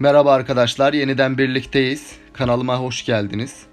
Merhaba arkadaşlar, yeniden birlikteyiz. Kanalıma hoş geldiniz.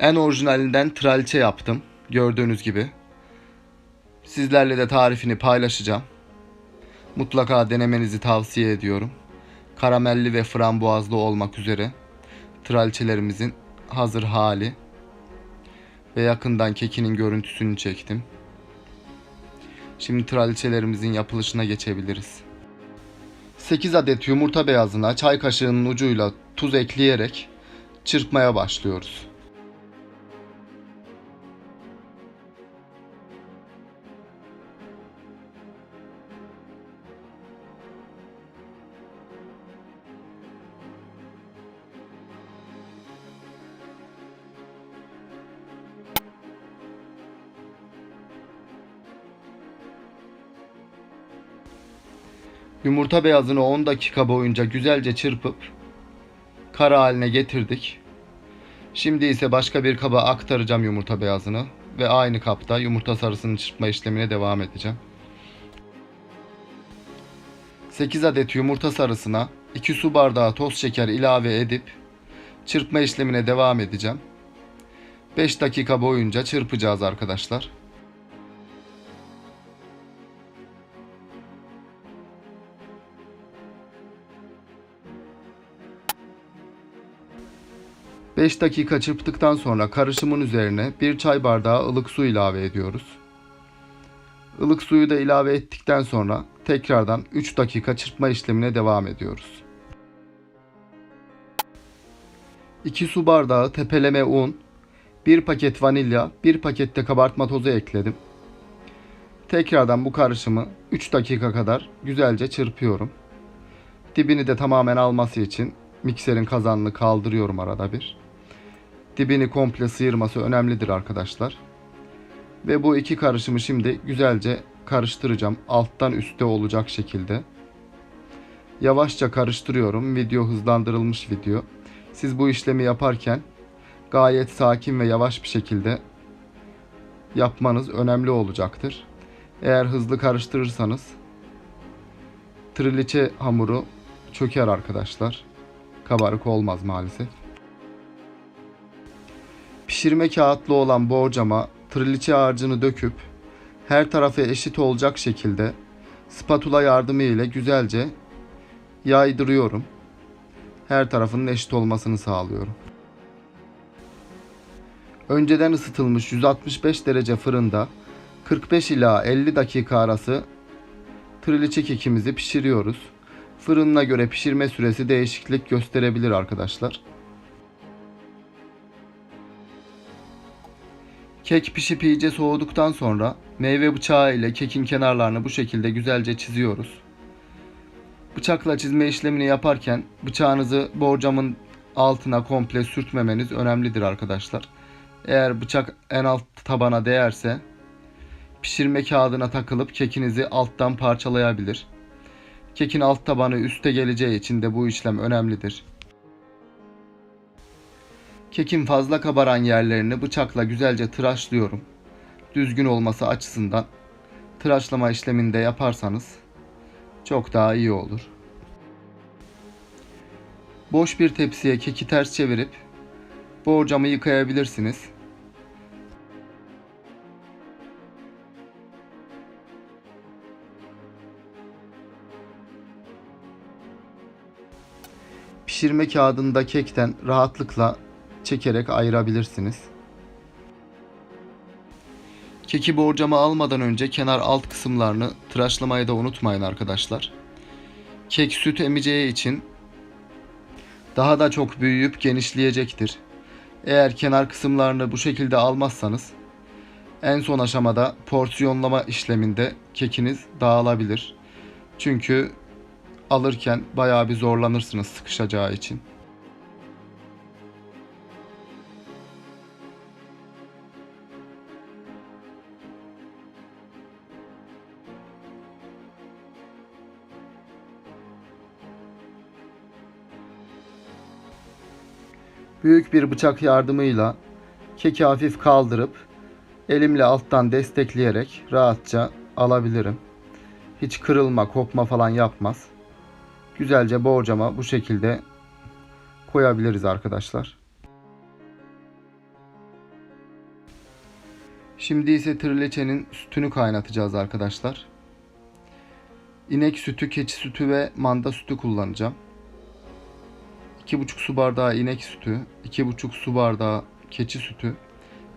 En orijinalinden traliçe yaptım. Gördüğünüz gibi. Sizlerle de tarifini paylaşacağım. Mutlaka denemenizi tavsiye ediyorum. Karamelli ve frambuazlı olmak üzere traliçelerimizin hazır hali ve yakından kekinin görüntüsünü çektim. Şimdi traliçelerimizin yapılışına geçebiliriz. 8 adet yumurta beyazına çay kaşığının ucuyla tuz ekleyerek çırpmaya başlıyoruz. Yumurta beyazını 10 dakika boyunca güzelce çırpıp kara haline getirdik. Şimdi ise başka bir kaba aktaracağım yumurta beyazını ve aynı kapta yumurta sarısını çırpma işlemine devam edeceğim. 8 adet yumurta sarısına 2 su bardağı toz şeker ilave edip çırpma işlemine devam edeceğim. 5 dakika boyunca çırpacağız arkadaşlar. Beş dakika çırptıktan sonra karışımın üzerine bir çay bardağı ılık su ilave ediyoruz. Ilık suyu da ilave ettikten sonra tekrardan 3 dakika çırpma işlemine devam ediyoruz. 2 su bardağı tepeleme un, 1 paket vanilya, 1 paket de kabartma tozu ekledim. Tekrardan bu karışımı 3 dakika kadar güzelce çırpıyorum. Dibini de tamamen alması için mikserin kazanını kaldırıyorum arada bir. Dibini komple sıyırması önemlidir arkadaşlar. Ve bu iki karışımı şimdi güzelce karıştıracağım. Alttan üste olacak şekilde. Yavaşça karıştırıyorum. Video hızlandırılmış video. Siz bu işlemi yaparken gayet sakin ve yavaş bir şekilde yapmanız önemli olacaktır. Eğer hızlı karıştırırsanız triliçe hamuru çöker arkadaşlar. Kabarık olmaz maalesef. Pişirme kağıtlı olan borcama triliçe harcını döküp her tarafı eşit olacak şekilde spatula yardımı ile güzelce yaydırıyorum. Her tarafının eşit olmasını sağlıyorum. Önceden ısıtılmış 165 derece fırında 45 ila 50 dakika arası triliçe kekimizi pişiriyoruz. Fırınına göre pişirme süresi değişiklik gösterebilir arkadaşlar. Kek pişip iyice soğuduktan sonra meyve bıçağı ile kekin kenarlarını bu şekilde güzelce çiziyoruz. Bıçakla çizme işlemini yaparken bıçağınızı borcamın altına komple sürtmemeniz önemlidir arkadaşlar. Eğer bıçak en alt tabana değerse pişirme kağıdına takılıp kekinizi alttan parçalayabilir. Kekin alt tabanı üste geleceği için de bu işlem önemlidir. Kekin fazla kabaran yerlerini bıçakla güzelce tıraşlıyorum. Düzgün olması açısından tıraşlama işleminde yaparsanız çok daha iyi olur. Boş bir tepsiye keki ters çevirip borcamı yıkayabilirsiniz. Pişirme kağıdında kekten rahatlıkla çekerek ayırabilirsiniz. Keki borcama almadan önce kenar alt kısımlarını tıraşlamayı da unutmayın arkadaşlar. Kek süt emeceği için daha da çok büyüyüp genişleyecektir. Eğer kenar kısımlarını bu şekilde almazsanız en son aşamada porsiyonlama işleminde kekiniz dağılabilir. Çünkü alırken bayağı bir zorlanırsınız sıkışacağı için. Büyük bir bıçak yardımıyla keki hafif kaldırıp elimle alttan destekleyerek rahatça alabilirim. Hiç kırılma, kopma falan yapmaz. güzelce borcama bu şekilde koyabiliriz arkadaşlar. Şimdi ise trileçenin sütünü kaynatacağız arkadaşlar. İnek sütü, keçi sütü ve manda sütü kullanacağım. 2,5 su bardağı inek sütü, 2,5 su bardağı keçi sütü,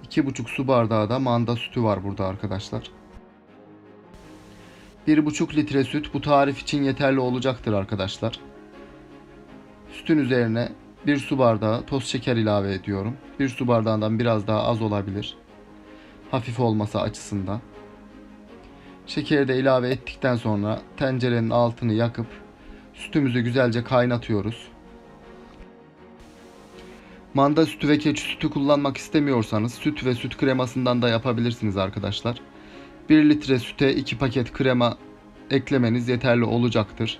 2,5 su bardağı da manda sütü var burada arkadaşlar. 1,5 litre süt bu tarif için yeterli olacaktır arkadaşlar. Sütün üzerine 1 su bardağı toz şeker ilave ediyorum. 1 su bardağından biraz daha az olabilir. Hafif olması açısından. Şekeri de ilave ettikten sonra tencerenin altını yakıp sütümüzü güzelce kaynatıyoruz. Manda sütü ve keçi sütü kullanmak istemiyorsanız süt ve süt kremasından da yapabilirsiniz arkadaşlar. 1 litre süte 2 paket krema eklemeniz yeterli olacaktır.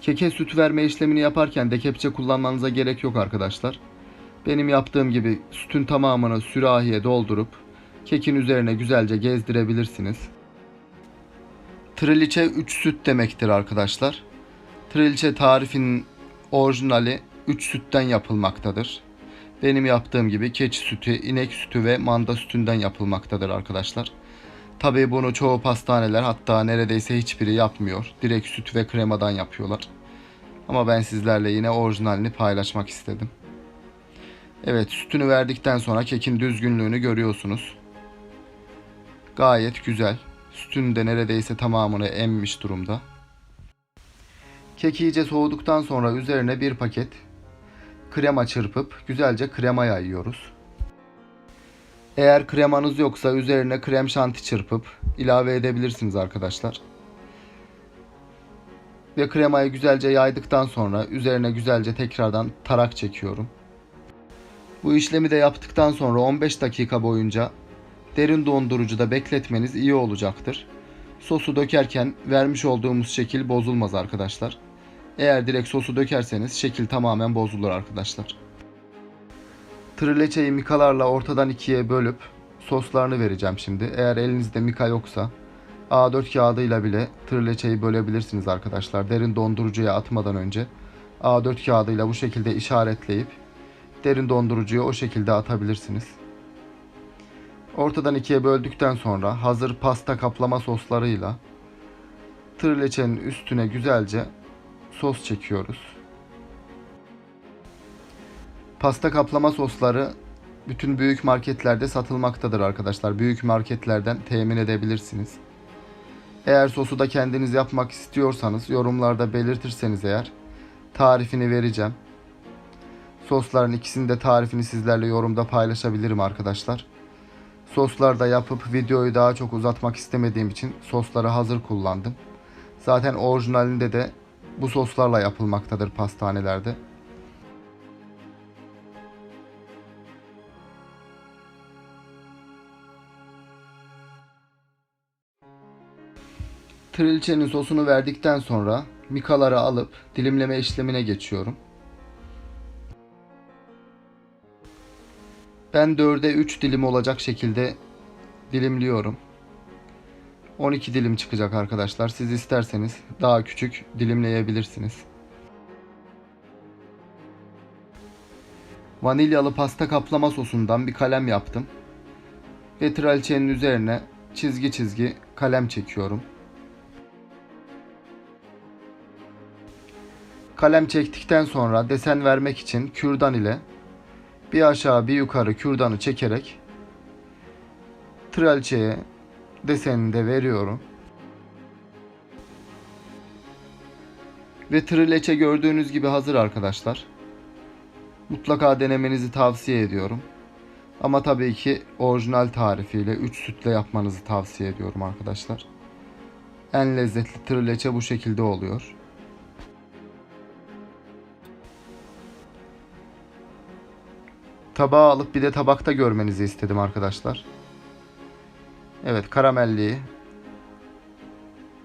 Keke süt verme işlemini yaparken de kepçe kullanmanıza gerek yok arkadaşlar. Benim yaptığım gibi sütün tamamını sürahiye doldurup kekin üzerine güzelce gezdirebilirsiniz. Triliçe 3 süt demektir arkadaşlar. Triliçe tarifinin orijinali 3 sütten yapılmaktadır. Benim yaptığım gibi keçi sütü, inek sütü ve manda sütünden yapılmaktadır arkadaşlar. Tabii bunu çoğu pastaneler hatta neredeyse hiçbiri yapmıyor. Direkt süt ve kremadan yapıyorlar. Ama ben sizlerle yine orijinalini paylaşmak istedim. Evet sütünü verdikten sonra kekin düzgünlüğünü görüyorsunuz. Gayet güzel. Sütün de neredeyse tamamını emmiş durumda. Kek iyice soğuduktan sonra üzerine bir paket krema çırpıp güzelce krema yayıyoruz. Eğer kremanız yoksa üzerine krem şanti çırpıp ilave edebilirsiniz arkadaşlar. Ve kremayı güzelce yaydıktan sonra üzerine güzelce tekrardan tarak çekiyorum. Bu işlemi de yaptıktan sonra 15 dakika boyunca derin dondurucuda bekletmeniz iyi olacaktır. Sosu dökerken vermiş olduğumuz şekil bozulmaz arkadaşlar. Eğer direkt sosu dökerseniz şekil tamamen bozulur arkadaşlar. Trileçeyi mikalarla ortadan ikiye bölüp soslarını vereceğim şimdi. Eğer elinizde mika yoksa A4 kağıdıyla bile trileçeyi bölebilirsiniz arkadaşlar. Derin dondurucuya atmadan önce A4 kağıdıyla bu şekilde işaretleyip derin dondurucuya o şekilde atabilirsiniz. Ortadan ikiye böldükten sonra hazır pasta kaplama soslarıyla trileçenin üstüne güzelce sos çekiyoruz. Pasta kaplama sosları bütün büyük marketlerde satılmaktadır arkadaşlar. Büyük marketlerden temin edebilirsiniz. Eğer sosu da kendiniz yapmak istiyorsanız yorumlarda belirtirseniz eğer tarifini vereceğim. Sosların ikisinin de tarifini sizlerle yorumda paylaşabilirim arkadaşlar. Soslar da yapıp videoyu daha çok uzatmak istemediğim için sosları hazır kullandım. Zaten orijinalinde de bu soslarla yapılmaktadır pastanelerde. Trilçenin sosunu verdikten sonra mikaları alıp dilimleme işlemine geçiyorum. Ben 4'e 3 dilim olacak şekilde dilimliyorum. 12 dilim çıkacak arkadaşlar. Siz isterseniz daha küçük dilimleyebilirsiniz. Vanilyalı pasta kaplama sosundan bir kalem yaptım. Ve tralçenin üzerine çizgi çizgi kalem çekiyorum. Kalem çektikten sonra desen vermek için kürdan ile bir aşağı bir yukarı kürdanı çekerek tralçeye desenini de veriyorum. Ve trileçe gördüğünüz gibi hazır arkadaşlar. Mutlaka denemenizi tavsiye ediyorum. Ama tabii ki orijinal tarifiyle 3 sütle yapmanızı tavsiye ediyorum arkadaşlar. En lezzetli trileçe bu şekilde oluyor. Tabağa alıp bir de tabakta görmenizi istedim arkadaşlar. Evet karamelliyi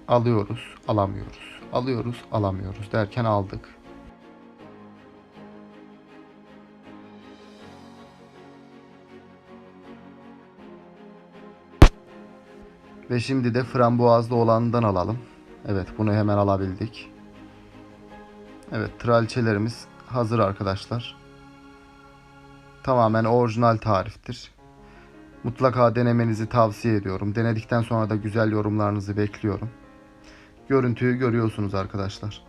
alıyoruz, alamıyoruz. Alıyoruz, alamıyoruz derken aldık. Ve şimdi de frambuazlı olanından alalım. Evet bunu hemen alabildik. Evet tralçelerimiz hazır arkadaşlar. Tamamen orijinal tariftir. Mutlaka denemenizi tavsiye ediyorum. Denedikten sonra da güzel yorumlarınızı bekliyorum. Görüntüyü görüyorsunuz arkadaşlar.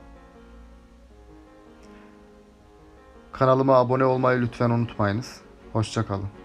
Kanalıma abone olmayı lütfen unutmayınız. Hoşçakalın.